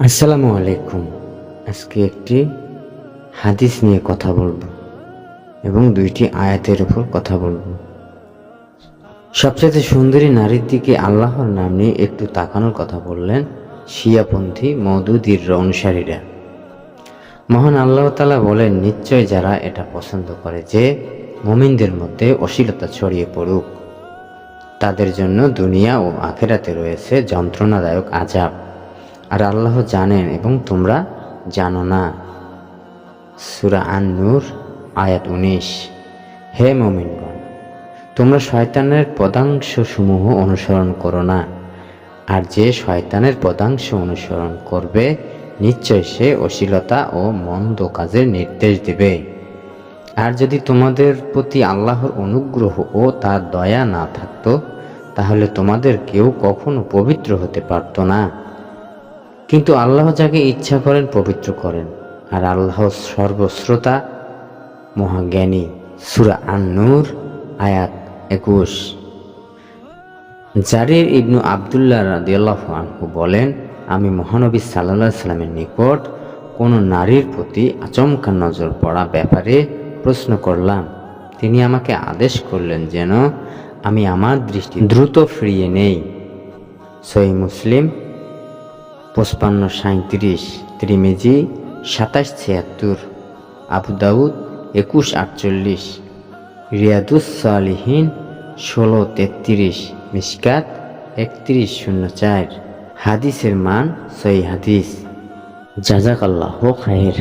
আসসালামু আলাইকুম। আজকে একটি হাদিস নিয়ে কথা বলব এবং দুইটি আয়াতের উপর কথা বলব। সবচেয়ে সুন্দরী নারীর দিকে আল্লাহর নাম নিয়ে একটু তাকানোর কথা বললেন শিয়াপন্থী মৌদুদির অনুসারীরা। মহান আল্লাহ তালা বলেন, নিশ্চয় যারা এটা পছন্দ করে যে মুমিনদের মধ্যে অশ্লীলতা ছড়িয়ে পড়ুক, তাদের জন্য দুনিয়া ও আখেরাতে রয়েছে যন্ত্রণাদায়ক আজাব আর আল্লাহ জানেন এবং তোমরা জানো না। সুরা আন নূর আয়াত উনিশ। হে মমিনগণ, তোমরা শয়তানের পদাংশ সমূহ অনুসরণ করো না। আর যে শয়তানের পদাংশ অনুসরণ করবে, নিশ্চয় সে অশ্লীলতা ও মন্দ কাজের নির্দেশ দেবে। আর যদি তোমাদের প্রতি আল্লাহর অনুগ্রহ ও তার দয়া না থাকতো, তাহলে তোমাদের কেউ কখনো পবিত্র হতে পারতো না। কিন্তু আল্লাহ যাকে ইচ্ছা করেন, পবিত্র করেন। আর আল্লাহ সর্বশ্রোতা মহাজ্ঞানী সুরা আন্নুর, আয়াত একুশ। জারির ইবনু আবদুল্লাহ রাদিয়াল্লাহ আনহু বলেন, আমি মহানবী সাল্লাহ সাল্লামের নিকট কোনো নারীর প্রতি আচমকা নজর পড়া ব্যাপারে প্রশ্ন করলাম। তিনি আমাকে আদেশ করলেন যেন আমি আমার দৃষ্টি দ্রুত ফিরিয়ে নেই। সই মুসলিম পঁচপান্ন সাঁত্রিশ ত্রিমেজি সাতাশ ছিয়াত্তর আবু দাউদ একুশ আটচল্লিশ রিয়াদুস সালিহীন ষোলো তেত্রিশ, মিসকাত একত্রিশ শূন্য চার, হাদিসের মান সই হাদিস। জাজাকাল্লাহ খায়ের